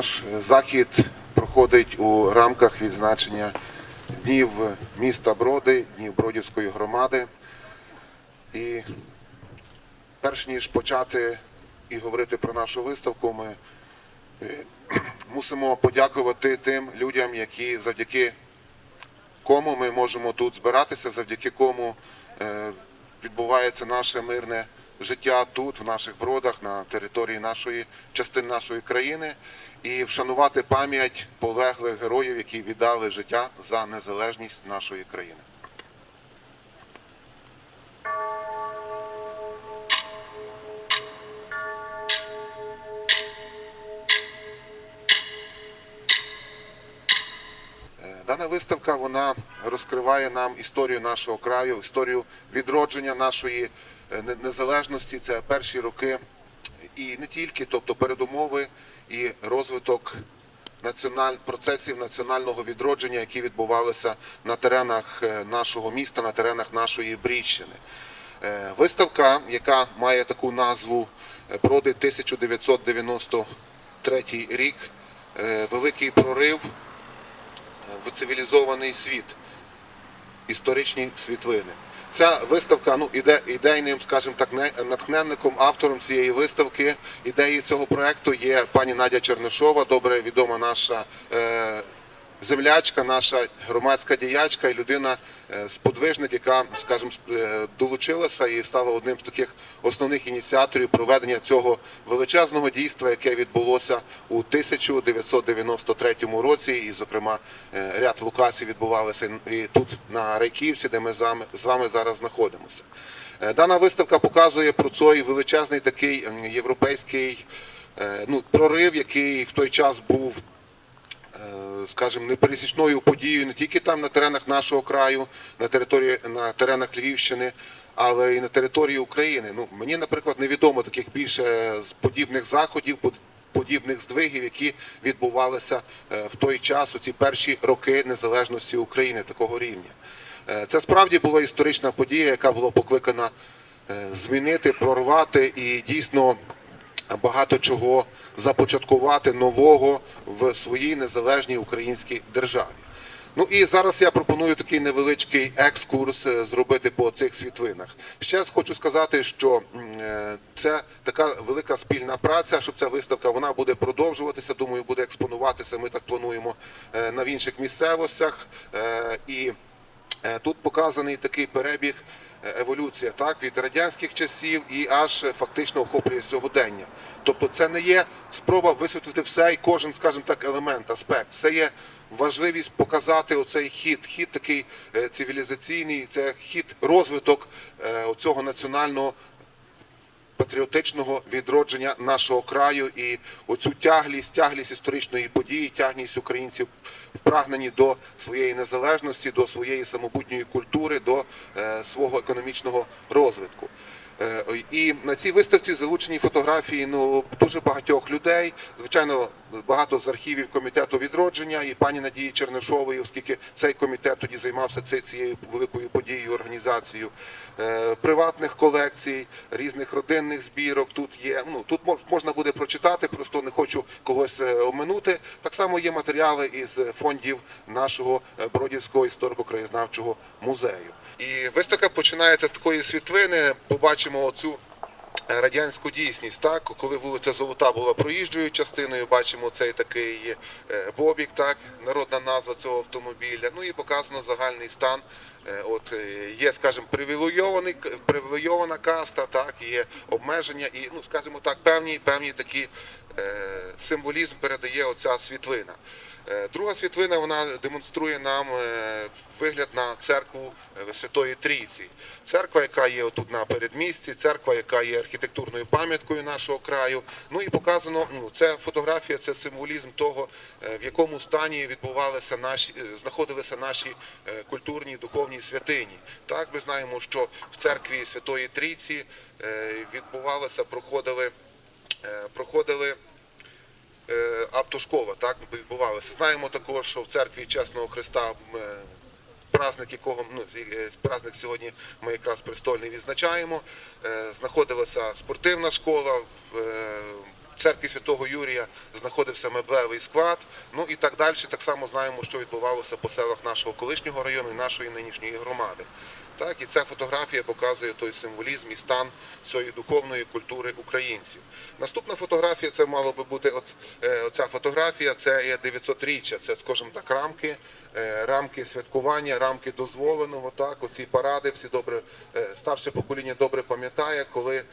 Наш захід проходить у рамках відзначення днів міста Броди, днів Бродівської громади. І перш ніж почати і говорити про нашу виставку, ми е, мусимо подякувати тим людям, які завдяки кому ми можемо тут збиратися, завдяки кому е, відбувається наше мирне життя тут, в наших бродах, на території нашої частини нашої країни, і вшанувати пам'ять полеглих героїв, які віддали життя за незалежність нашої країни. Е, Дана виставка вона розкриває нам історію нашого краю, історію відродження нашої незалежності. Це перші роки і не тільки, тобто передумови і розвиток національ... процесів національного відродження, які відбувалися на теренах е, нашого міста, на теренах нашої Брідщини. Е, Виставка, яка має таку назву е, Броди 1993 рік, е, великий прорив в цивілізований світ, історичні світлини. Ця виставка ну, іде ідейним, скажімо так, не- натхненником, автором цієї виставки, ідеї цього проекту є пані Надя Чернишова, добре відома наша е, землячка, наша громадська діячка і людина сподвижник, яка, скажімо, е, долучилася і стала одним з таких основних ініціаторів проведення цього величезного дійства, яке відбулося у 1993 році. І, зокрема, е, ряд локацій відбувалися і тут на Райківці, де ми з вами, зараз знаходимося. Е, Дана виставка показує про цей величезний такий європейський е, ну, прорив, який в той час був е, скажімо, непересічною подією не тільки там на теренах нашого краю, на території на теренах Львівщини, але й на території України. Ну мені, наприклад, невідомо таких більше подібних заходів, подібних здвигів, які відбувалися е, в той час, у ці перші роки незалежності України такого рівня. Е, Це справді була історична подія, яка була покликана е, змінити, прорвати і дійсно багато чого започаткувати нового в своїй незалежній українській державі. Ну і зараз я пропоную такий невеличкий екскурс е, зробити по цих світлинах. Ще хочу сказати, що е, це така велика спільна праця, щоб ця виставка вона буде продовжуватися. Думаю, буде експонуватися. Ми так плануємо е, на інших місцевостях. І Тут показаний такий перебіг еволюція, так від радянських часів і аж фактично охоплює сьогодення. Тобто, це не є спроба висвітлити все і кожен, скажімо так, елемент, аспект. Це є важливість показати оцей хід, хід такий е, цивілізаційний, це хід розвиток е, цього національного патріотичного відродження нашого краю і оцю тяглість, тяглість історичної події, тягність українців в прагненні до своєї незалежності, до своєї самобутньої культури, до е, свого економічного розвитку. Е, І на цій виставці залучені фотографії ну, дуже багатьох людей. Звичайно, багато з архівів комітету відродження і пані Надії Чернишової, оскільки цей комітет тоді займався цією великою подією, організацією е, приватних колекцій, різних родинних збірок. Тут є. Ну тут можна буде прочитати, просто не хочу когось е, оминути. Так само є матеріали із фондів нашого е, Бродівського історико-краєзнавчого музею. І виставка починається з такої світлини. Побачимо оцю радянську дійсність. Так, коли вулиця Золота була проїжджою частиною, бачимо цей такий е, бобік, так, народна назва цього автомобіля. Ну і показано загальний стан. Е, От е, є, скажімо, привілейований привілейована каста, так, є обмеження і, ну, скажімо так, певні, певні такі е, символізм передає оця світлина. Е, Друга світлина вона демонструє нам е, вигляд на церкву е, Святої Трійці. Церква, яка є тут на передмісті, церква, яка є архітектурною пам'яткою нашого краю. Ну і показано, ну, це фотографія, це символізм того, в якому стані відбувалися наші, знаходилися наші культурні духовні святині. Так, ми знаємо, що в церкві Святої Трійці е, відбувалося, проходили, е, проходили е, автошкола, так відбувалося. Знаємо також, що в церкві Чесного Христа. Праздник, якого ну праздник сьогодні ми якраз престольний відзначаємо. Знаходилася спортивна школа церкві Святого Юрія знаходився меблевий склад. Ну і так далі. Так само знаємо, що відбувалося по селах нашого колишнього району і нашої нинішньої громади. Так, і ця фотографія показує той символізм і стан цієї духовної культури українців. Наступна фотографія це мало би бути е, оця фотографія. Це є 900-річчя. Це, скажімо так, рамки, е, рамки святкування, рамки дозволеного. Так, оці паради всі добре е, старше покоління добре пам'ятає, коли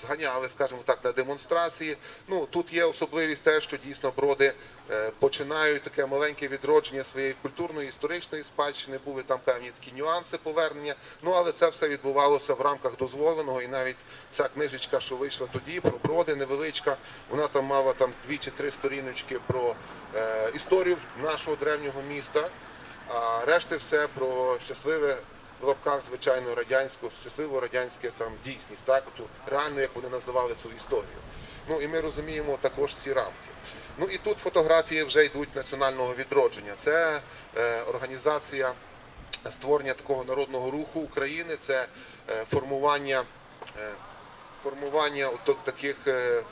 зганяли, скажімо так, на демонстрації. Ну тут є особливість те, що дійсно броди починають таке маленьке відродження своєї культурної історичної спадщини. Були там певні такі нюанси повернення. Ну але це все відбувалося в рамках дозволеного. І навіть ця книжечка, що вийшла тоді, про броди невеличка, вона там мала там дві чи три сторіночки про е, історію нашого древнього міста. А решти все про щасливе в лапках, звичайно, радянську, щасливо радянське там дійсність, так цю реально, як вони називали цю історію. Ну і ми розуміємо також ці рамки. Ну і тут фотографії вже йдуть національного відродження. Це е, організація створення такого народного руху України, це е, формування, е, формування таких. е,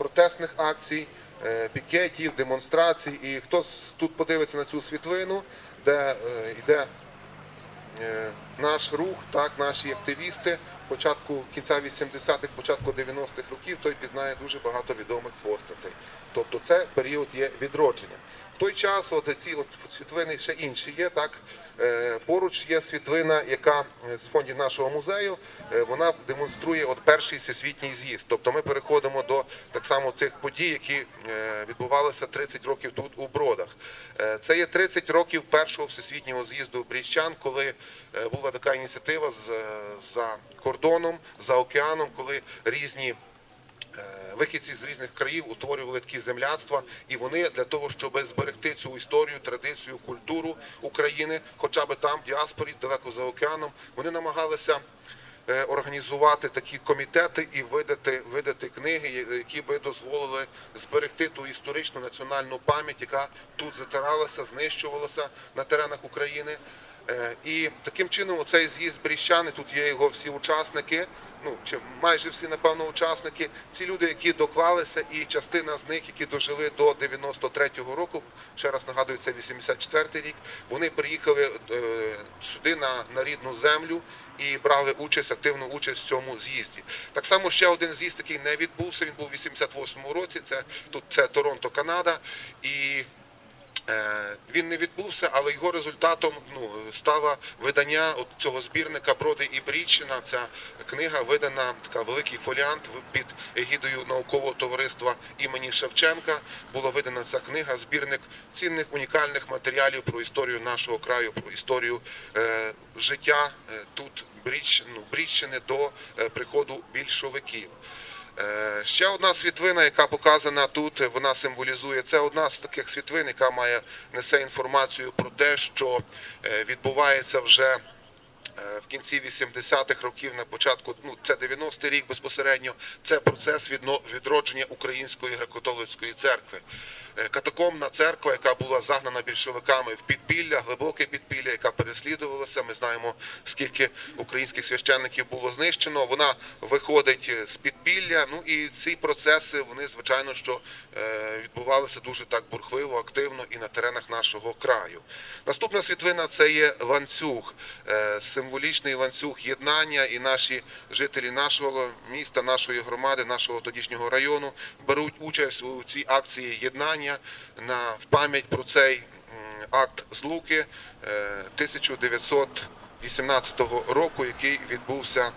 протестних акцій, пікетів, демонстрацій. І хто тут подивиться на цю світлину, де йде наш рух, так, наші активісти початку кінця 80-х, початку 90-х років, той пізнає дуже багато відомих постатей. Тобто це період є відродження. В той час от ці от світлини ще інші є. Так Е, поруч є світлина, яка е, з фонді нашого музею е, вона демонструє от перший всесвітній з'їзд. Тобто ми переходимо до так само тих подій, які відбувалися 30 років тут у Бродах. Це є 30 років першого всесвітнього з'їзду бріщан, коли е, була така ініціатива з- за кордоном, за океаном, коли різні е, вихідці з різних країв утворювали такі земляцтва, і вони для того, щоб зберегти цю історію, традицію, культуру України, хоча б там, в діаспорі, далеко за океаном, вони намагалися. е, Організувати такі комітети і видати, видати книги, які би дозволили зберегти ту історичну національну пам'ять, яка тут затиралася, знищувалася на теренах України. Е, І таким чином оцей з'їзд Бріщани, тут є його всі учасники, ну чи майже всі, напевно, учасники, ці люди, які доклалися, і частина з них, які дожили до 93-го року, ще раз нагадую, це 84-й рік, вони приїхали е, сюди на, на рідну землю і брали участь, активну участь в цьому з'їзді. Так само ще один з'їзд, який не відбувся, він був у 88-му році, це, тут, це Торонто, Канада, і Він не відбувся, але його результатом ну, стало видання от цього збірника Броди і Брідщина. Ця книга видана така великий фоліант під егідою наукового товариства імені Шевченка. Була видана ця книга, збірник цінних унікальних матеріалів про історію нашого краю, про історію е, життя е, тут Брідщ- ну, Брідщини до е, приходу більшовиків. Е, Ще одна світлина, яка показана тут, вона символізує. Це одна з таких світлин, яка має несе інформацію про те, що е, відбувається вже. е, В кінці 80-х років, на початку, ну це 90-й рік безпосередньо, це процес відродження Української греко-католицької церкви. Е, Катакомна церква, яка була загнана більшовиками в підпілля, глибоке підпілля, яка переслідувалася. Ми знаємо, скільки українських священників було знищено. Вона виходить е, з підпілля. Ну і ці процеси вони звичайно що е, відбувалися дуже так бурхливо, активно і на теренах нашого краю. Наступна світлина це є ланцюг, символічний ланцюг єднання, і наші жителі нашого міста, нашої громади, нашого тодішнього району беруть участь у цій акції єднання на в пам'ять про цей акт злуки е, 1918 року, який відбувся е,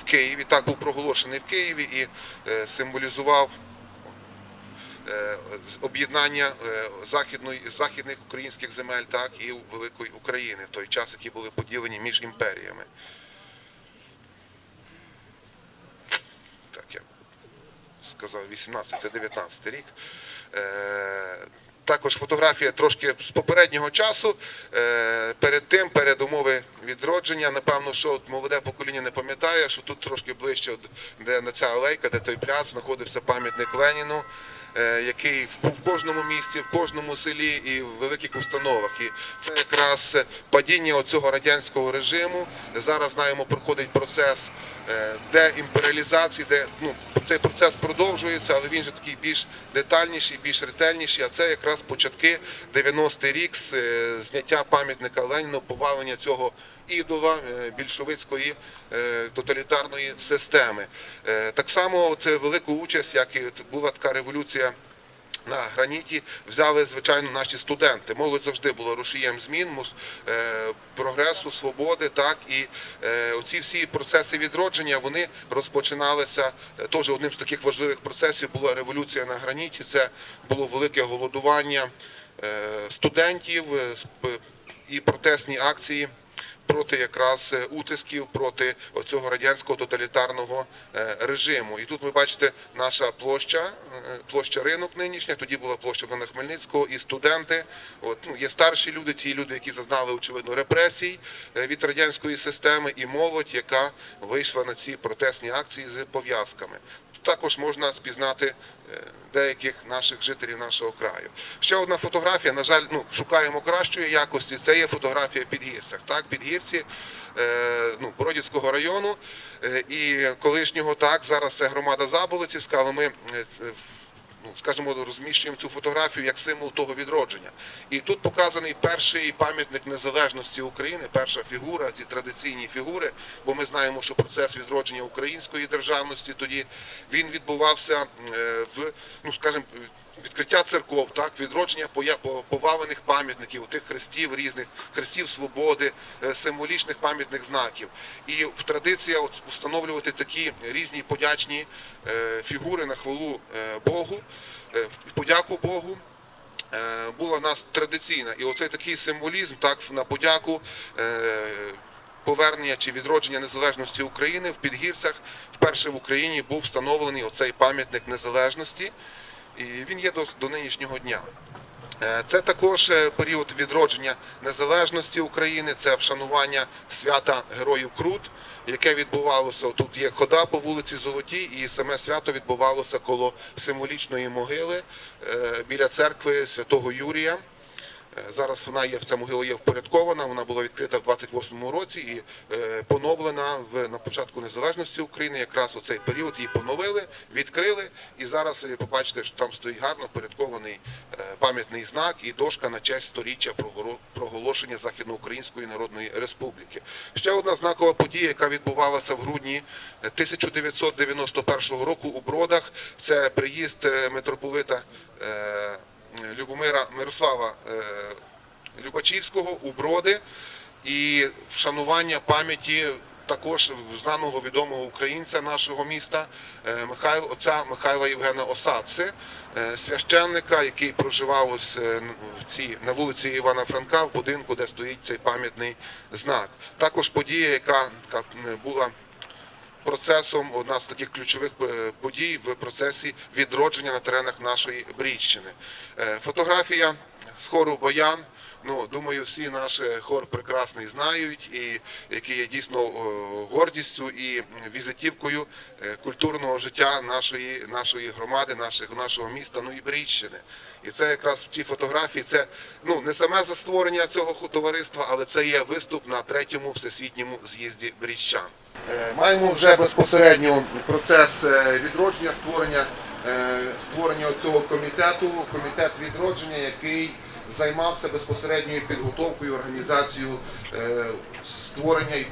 в Києві. Так був проголошений в Києві і е, символізував е, об'єднання е, західних українських земель, так і великої України, той час, які були поділені між імперіями. Так, я сказав 18, це 19 рік. Е, також фотографія трошки з попереднього часу. Е, перед тим, перед умови відродження, напевно, що молоде покоління не пам'ятає, що тут трошки ближче, де на ця алейка, де той пляц, знаходився пам'ятник Леніну, е, який в, кожному місті, в кожному селі і в великих установах. І це якраз падіння цього радянського режиму. Зараз знаємо, проходить процес е, деімперіалізації, де ну, цей процес продовжується, але він же такий більш детальніший, більш ретельніший. А це якраз початки 90-й рік з е, зняття пам'ятника Леніну, повалення цього ідола е, більшовицької тоталітарної системи. Так само от, велику участь, як і була така революція на граніті взяли, звичайно, наші студенти. Молодь завжди була рушієм змін, е, прогресу, свободи. Так і е, оці всі процеси відродження вони розпочиналися. е, Теж одним з таких важливих процесів була революція на граніті. Це було велике голодування студентів і протестні акції проти якраз е, утисків, проти оцього радянського тоталітарного е, режиму. І тут ви бачите наша площа, е, площа ринок нинішня. Тоді була площа Богдана Хмельницького і студенти. От ну є старші люди, ті люди, які зазнали очевидно репресій від радянської системи, і молодь, яка вийшла на ці протестні акції з пов'язками. Також можна спізнати е, деяких наших жителів нашого краю. Ще одна фотографія. На жаль, ну шукаємо кращої якості. Це є фотографія підгірцях. Так, підгірці е, ну, Бродівського району е, і колишнього так. Зараз це громада Заболицівська, але ми ну, скажімо, розміщуємо цю фотографію як символ того відродження. І тут показаний перший пам'ятник незалежності України, перша фігура, ці традиційні фігури, бо ми знаємо, що процес відродження української державності тоді він відбувався е, в, ну скажімо, відкриття церков, так, відродження повалених пам'ятників, тих хрестів різних, хрестів свободи, е, символічних пам'ятних знаків. І в традиція от встановлювати такі різні подячні е, фігури на хвалу е, Богу, подяку Богу. Була нас традиційна, і оцей такий символізм, так на подяку повернення чи відродження незалежності України в Підгірцях вперше в Україні був встановлений оцей пам'ятник незалежності, і він є до, до нинішнього дня. Е, Це також е, період відродження незалежності України, це вшанування свята Героїв Крут, яке відбувалося. Тут є хода по вулиці Золотій, і саме свято відбувалося коло символічної могили е, біля церкви святого Юрія. Е, Зараз вона є ця могила є впорядкована. Вона була відкрита в 28-му році і е, поновлена в на початку незалежності України. Якраз у цей період її поновили, відкрили. І зараз ви побачите, що там стоїть гарно впорядкований е, пам'ятний знак і дошка на честь сторіччя проголошення Західноукраїнської Народної Республіки. Ще одна знакова подія, яка відбувалася в грудні е, 1991 року у Бродах. Це приїзд е, митрополита. Е, Любомира Мирослава е, Любачівського у Броди і вшанування пам'яті також знаного відомого українця нашого міста е, Михайло, отця Михайла Євгена Осадци, священника, який проживав ось в цій на вулиці Івана Франка в будинку, де стоїть цей пам'ятний знак. Також подія, яка була процесом одна з таких ключових е, подій в процесі відродження на теренах нашої Брідщини. Е, Фотографія з хору Боян. Ну, думаю, всі наш хор прекрасний знають, і який є дійсно е, гордістю і візитівкою е, культурного життя нашої, нашої громади, наших, нашого міста, ну і Брідщини. І це якраз в цій фотографії, це ну не саме за створення цього товариства, але це є виступ на третьому всесвітньому з'їзді брідщан. Е, Маємо вже безпосередньо процес е, відродження, створення, е, створення цього комітету, комітет відродження, який займався безпосередньою підготовкою, організацією створення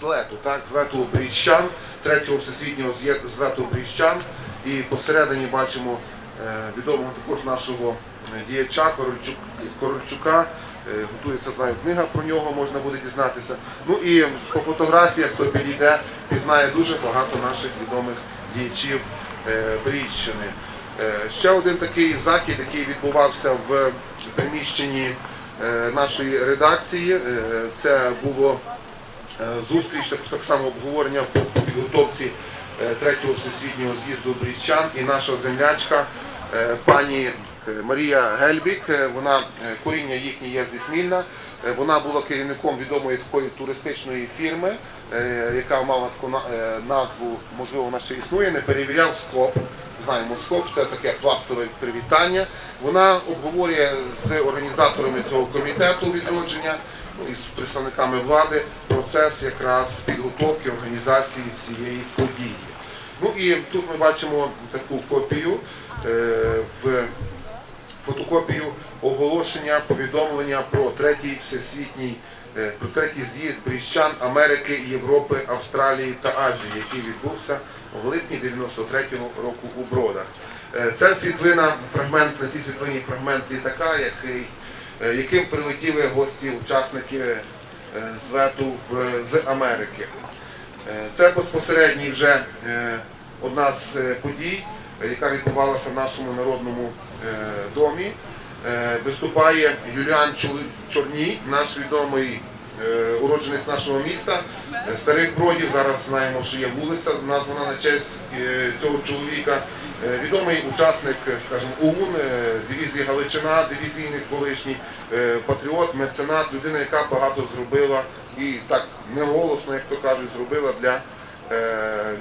злету, так, злету бріщан, третього всесвітнього злету бріщан. І посередині бачимо відомого також нашого діяча Корольчука. Е, Готується, знаю, книга про нього, можна буде дізнатися. Ну і по фотографіях, хто підійде, пізнає дуже багато наших відомих діячів е, Е, Ще один такий захід, який відбувався в приміщенні нашої редакції, це було зустріч, так- само обговорення по підготовці третього всесвітнього з'їзду брідчан і наша землячка пані е, Марія Гельбік. е, Вона е, коріння їхнє є зі Смільна. Е, Вона була керівником відомої такої туристичної фірми е, яка мала таку е, назву, можливо, вона ще існує, не перевіряв СКОП. Знаємо, СКОП це таке пластове привітання. Вона обговорює з організаторами цього комітету відродження ну, і з представниками влади процес якраз підготовки організації цієї події. Ну і тут ми бачимо таку копію е, в фотокопію оголошення повідомлення про третій всесвітній е, про третій з'їзд бріщан Америки, Європи, Австралії та Азії, який відбувся в липні 93-го року у Бродах. Е, Це світлина, фрагмент на цій світлині фрагмент літака, який, е, яким прилетіли гості, учасники е, звету з Америки. Е, Це безпосередній вже е, одна з е, подій, е, яка відбувалася в нашому народному е, домі. Е, Виступає Юліан Чорній, наш відомий е, уродженець нашого міста, старих бродів. Зараз знаємо, що є вулиця, названа на честь цього чоловіка. Відомий учасник, скажімо, ОУН, дивізії Галичина, дивізійний колишній патріот, меценат, людина, яка багато зробила і так неголосно, як то кажуть, зробила для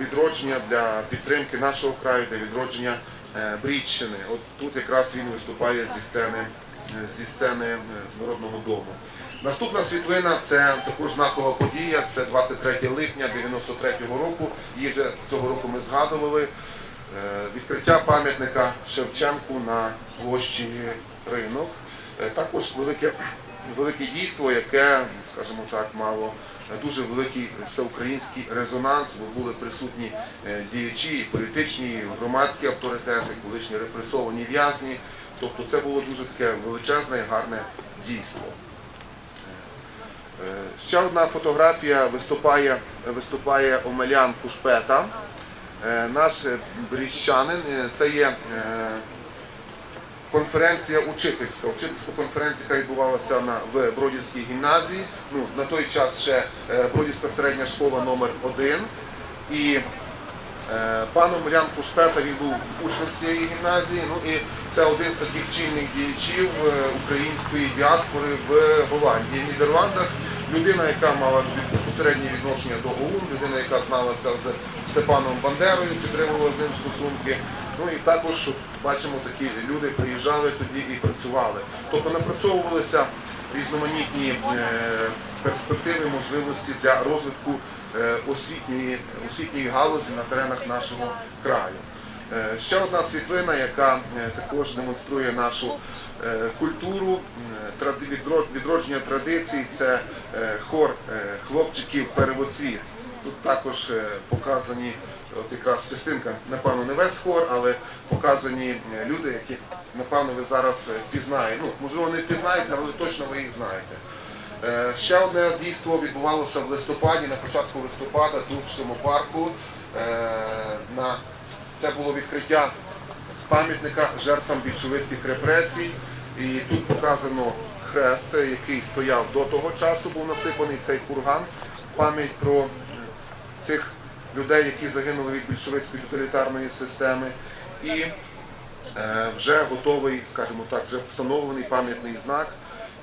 відродження, для підтримки нашого краю, для відродження е, Брідщини. От тут якраз він виступає зі сцени, е, зі сцени е, Народного дому. Наступна світлина це також знакова подія. Це 23 липня 93-го року. Її вже цього року ми згадували. Е, Відкриття пам'ятника Шевченку на площі ринок. Е, Також велике, велике дійство, яке, скажімо так, мало дуже великий всеукраїнський резонанс, бо були присутні е, діячі, політичні, громадські авторитети, колишні репресовані в'язні. Тобто це було дуже таке величезне і гарне дійство. Е, Ще одна фотографія виступає, виступає Омелян Кушпета. Е, Наш бріщанин, це є конференція учительська. Учительська конференція, яка відбувалася на, в Бродівській гімназії. Ну, на той час ще е, Бродівська середня школа номер 1 І Е, Пан Омелян Пушпета, він був учнем цієї гімназії, ну і це один з таких чинних діячів е, української діаспори в Голландії, в Нідерландах. Людина, яка мала безпосереднє відношення до ОУН, людина, яка зналася з Степаном Бандерою, підтримувала з ним стосунки. Ну і також бачимо, такі люди приїжджали тоді і працювали. Тобто напрацьовувалися різноманітні е, перспективи, можливості для розвитку е, освітньої, освітньої галузі на теренах нашого краю. Е, Ще одна світлина, яка також демонструє нашу культуру, відродження традицій, це хор е, хлопчиків перевоцвіт. Тут також показані, от якраз частинка, напевно, не весь хор, але показані е, люди, які, напевно, ви зараз е, впізнаєте. Ну, можливо, не впізнаєте, але точно ви їх знаєте. Е, Ще одне дійство відбувалося в листопаді, на початку листопада, тут в цьому парку. Це було відкриття пам'ятника жертвам більшовицьких репресій. І тут показано хрест, який стояв до того часу, був насипаний цей курган в пам'ять про цих людей, які загинули від більшовицької тоталітарної системи. І е, вже готовий, скажімо так, вже встановлений пам'ятний знак,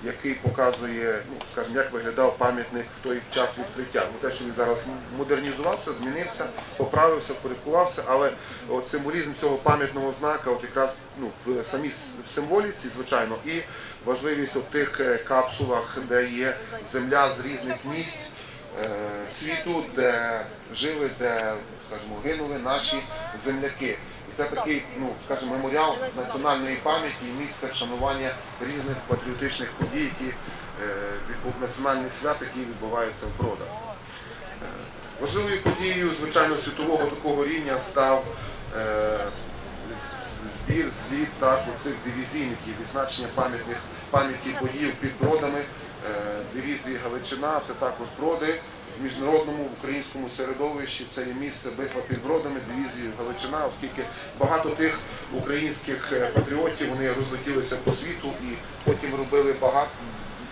який показує, ну скажімо, як виглядав пам'ятник в той час відкриття. Ну те, що він зараз модернізувався, змінився, поправився, впорядкувався, але от символізм цього пам'ятного знака, от якраз ну в самій в символіці, звичайно, і важливість от тих е, капсулах, де є земля з різних місць світу, де жили, де, скажімо, гинули наші земляки. І це такий, ну, скажімо, меморіал національної пам'яті і місце вшанування різних патріотичних подій, які е, національних свят, які відбуваються в Бродах. Е, Важливою подією, звичайно, світового такого рівня став е, збір, звіт так, оцих дивізійників, відзначення пам'ятних пам'яті боїв під бродами е, дивізії Галичина, це також броди. В міжнародному українському середовищі це є місце битва під бродами дивізії Галичина, оскільки багато тих українських е, патріотів вони розлетілися по світу і потім робили багато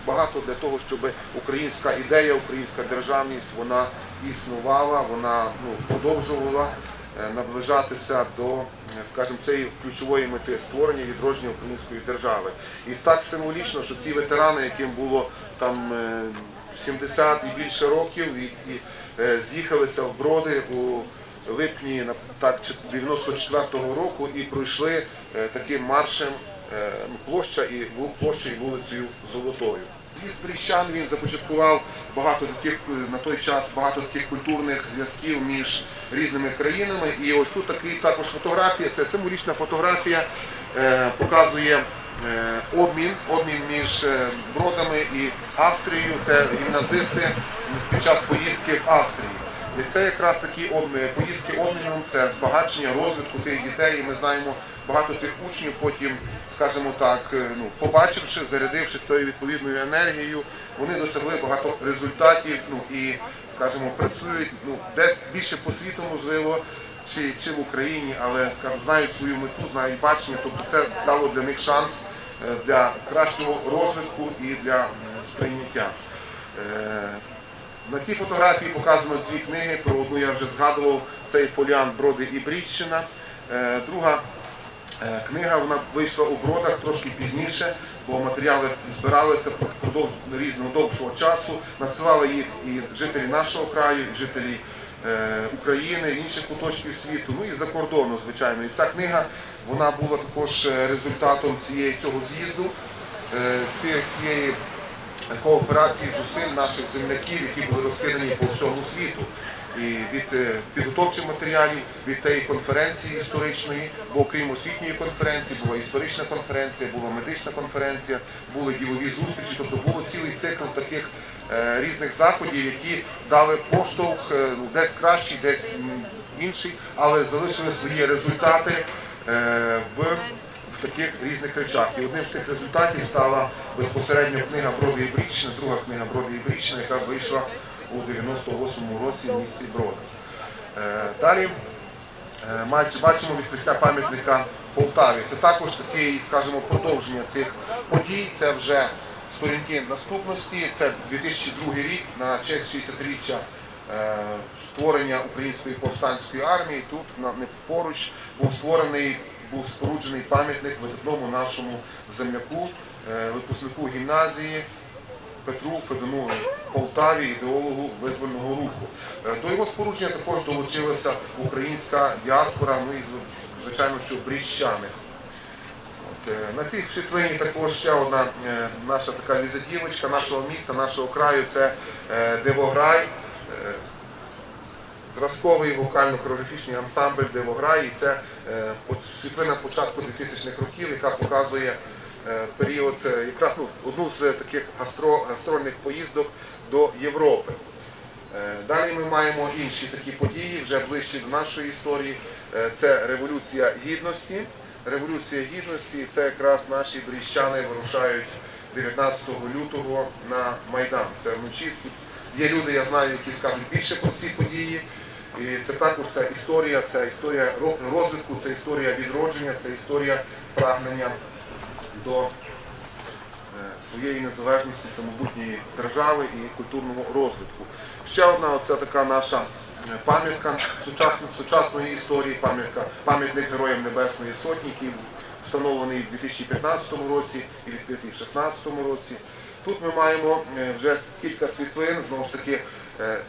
багато для того, щоб українська ідея, українська державність вона існувала, вона ну, продовжувала е, наближатися до, е, скажімо, цієї ключової мети створення відродження української держави. І так символічно, що ці ветерани, яким було там е, 70 і більше років і, і е, з'їхалися в Броди у липні на- так, 94-го року і пройшли е, таким маршем е, площа і і вулицею Золотою. З'їзд Бріщан він започаткував багато таких е, на той час багато таких культурних зв'язків між різними країнами. І ось тут такий також фотографія. Це символічна фотографія, е, показує е, обмін, обмін між е, бродами і Австрією. Це гімназисти під час поїздки в Австрії. І це якраз такі обмі- поїздки обміном, це збагачення розвитку тих дітей. І ми знаємо багато тих учнів потім, скажімо так, е, ну, побачивши, зарядившись тою відповідною енергією, вони досягли багато результатів ну, і, скажімо, працюють ну, десь більше по світу, можливо, чи, чи в Україні, але скажімо, знають свою мету, знають бачення, тобто це дало для них шанс е, для кращого розвитку і для сприйняття. Е, на цій фотографії показано дві книги. Про одну я вже згадував. Це і фоліант Броди і Брідщина. Друга книга вона вийшла у бродах трошки пізніше, бо матеріали збиралися впродовж різного довшого часу. Насилали їх і жителі нашого краю, і жителі е, України, інших куточків світу, ну і за кордону, звичайно. І ця книга вона була також е, результатом цієї цього з'їзду, е, цієї кооперації зусиль наших земляків, які були розкидані по всьому світу. І від е, підготовчих матеріалів, від тієї конференції історичної, бо окрім освітньої конференції, була історична конференція, була медична конференція, були ділові зустрічі, тобто був цілий цикл таких е, різних заходів, які дали поштовх е, ну, десь кращий, десь інший, але залишили свої результати в в таких різних речах. І одним з тих результатів стала безпосередньо книга Броди і Бріччина, друга книга Броди і Бріччина, яка вийшла у 98-му році в місті Броди. Е, Далі е, бачимо відкриття пам'ятника Полтаві. Це також такий, скажімо, продовження цих подій. Це вже сторінки наступності. Це 2002 рік на честь 60-річчя е, створення української повстанської армії. Тут поруч був створений, був споруджений пам'ятник видатному нашому земляку, випускнику гімназії. Петру Федону Полтаві, ідеологу визвольного руху. Е, До його спорудження також долучилася українська діаспора, ну і звичайно, що бріщани. Е, На цій світлині також ще одна е, наша така візитівочка нашого міста, нашого краю це Дивограй. Е, Зразковий вокально-хореографічний ансамбль Дивограй. І це світлина початку 2000-х років, яка показує період, е, якраз ну, одну з таких гастро, гастрольних поїздок до Європи. Е, Далі ми маємо інші такі події, вже ближчі до нашої історії. Е, Це Революція Гідності. Революція Гідності це якраз наші бріщани вирушають 19 лютого на Майдан. Це вночі. Тут є люди, я знаю, які скажуть більше про ці події. І це також ця історія, це історія розвитку, це історія відродження, це історія прагнення до е, своєї незалежності, самобутньої держави і культурного розвитку. Ще одна оця така наша е, пам'ятка сучасної, історії, пам'ятник Героям Небесної Сотні, який встановлений у 2015 році і відкритий в 2016 році. Тут ми маємо е, вже кілька світлин, знову ж таки,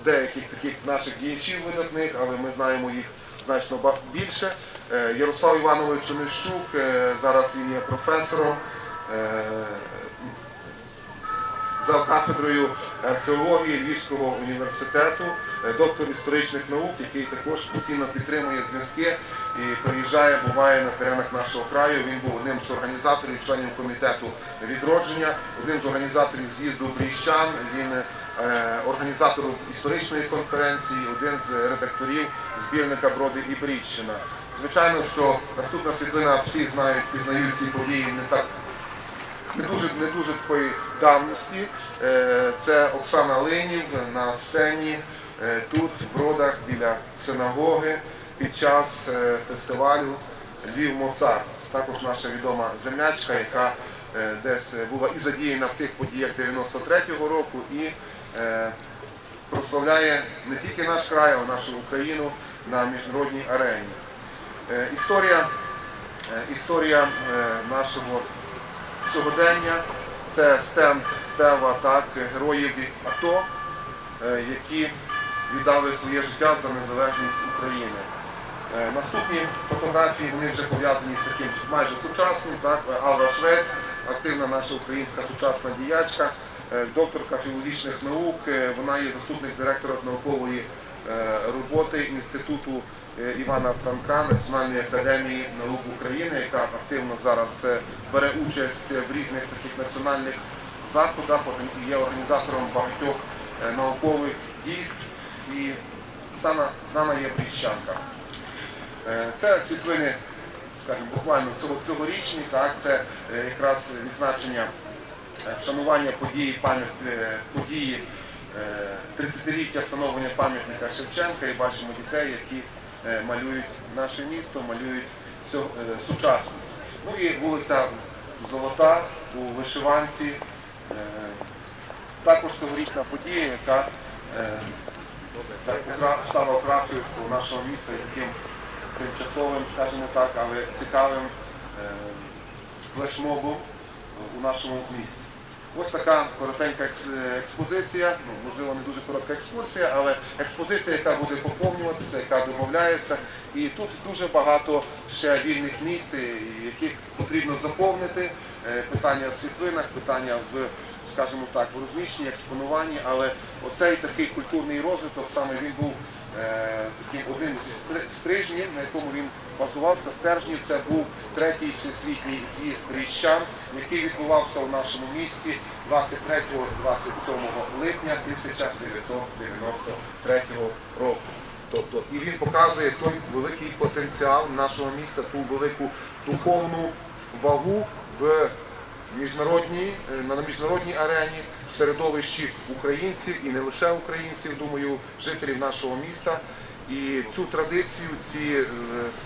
деяких таких наших діячів видатних, але ми знаємо їх значно більше. Е, Ярослав Іванович Онищук, е, зараз він є професором е, за кафедрою археології Львівського університету, доктор історичних наук, який також постійно підтримує зв'язки і приїжджає, буває на теренах нашого краю. Він був одним з організаторів, членів комітету відродження, одним з організаторів з'їзду Бріщан. Він е, організатор історичної конференції, один з редакторів збірника Броди і Брідщина. Звичайно, що наступна світлина всі знають, пізнають ці події не так не дуже, не дуже такої давності. Е, Це Оксана Ленів на сцені е, тут, в Бродах, біля синагоги, під час е, фестивалю Львів Моцарт. Також наша відома землячка, яка десь була і задіяна в тих подіях 93-го року і прославляє не тільки наш край, а й нашу Україну на міжнародній арені. Е, Історія, е, історія е, нашого сьогодення Це стенд стела так, героїв АТО, які віддали своє життя за незалежність України. Наступні фотографії вони вже пов'язані з таким майже сучасним. Так? Алла Швець, активна наша українська сучасна діячка, докторка філологічних наук. Вона є заступник директора з наукової роботи Інституту е, Івана Франка Національної академії наук України, яка активно зараз е, бере участь в різних таких національних заходах, є організатором багатьох е, наукових дійств. І знана, є бріщанка. Е, Це світлини, скажімо, буквально цього, цьогорічні, так, це е, якраз відзначення е, вшанування події, пам'ят, е, події е, 30-ліття встановлення пам'ятника Шевченка і бачимо дітей, які е, малюють наше місто, малюють е, сучасність. Ну і вулиця Золота у вишиванці. е, Також цьогорічна подія, яка е, стала окрасою нашого міста таким тимчасовим, скажімо так, але цікавим е, флешмобом у нашому місті. Ось така коротенька експозиція, ну, можливо, не дуже коротка екскурсія, але експозиція, яка буде поповнюватися, яка домовляється. І тут дуже багато ще вільних місць, яких потрібно заповнити. Е, Питання в світлинах, питання в, скажімо так, в розміщенні, експонуванні, але оцей такий культурний розвиток саме він був е, таким зі стри- стрижнів, на якому він базувався. Стержнів це був третій всесвітній з'їзд бріщан, який відбувався у нашому місті 23-27 липня 1993 року. Тобто, і він показує той великий потенціал нашого міста, ту велику духовну вагу в міжнародній, е, на міжнародній арені, в середовищі українців і не лише українців, думаю, жителів нашого міста. І цю традицію, ці, е,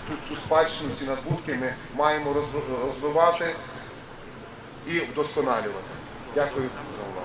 цю, цю спадщину, ці надбутки ми маємо розвивати і вдосконалювати. Дякую за увагу.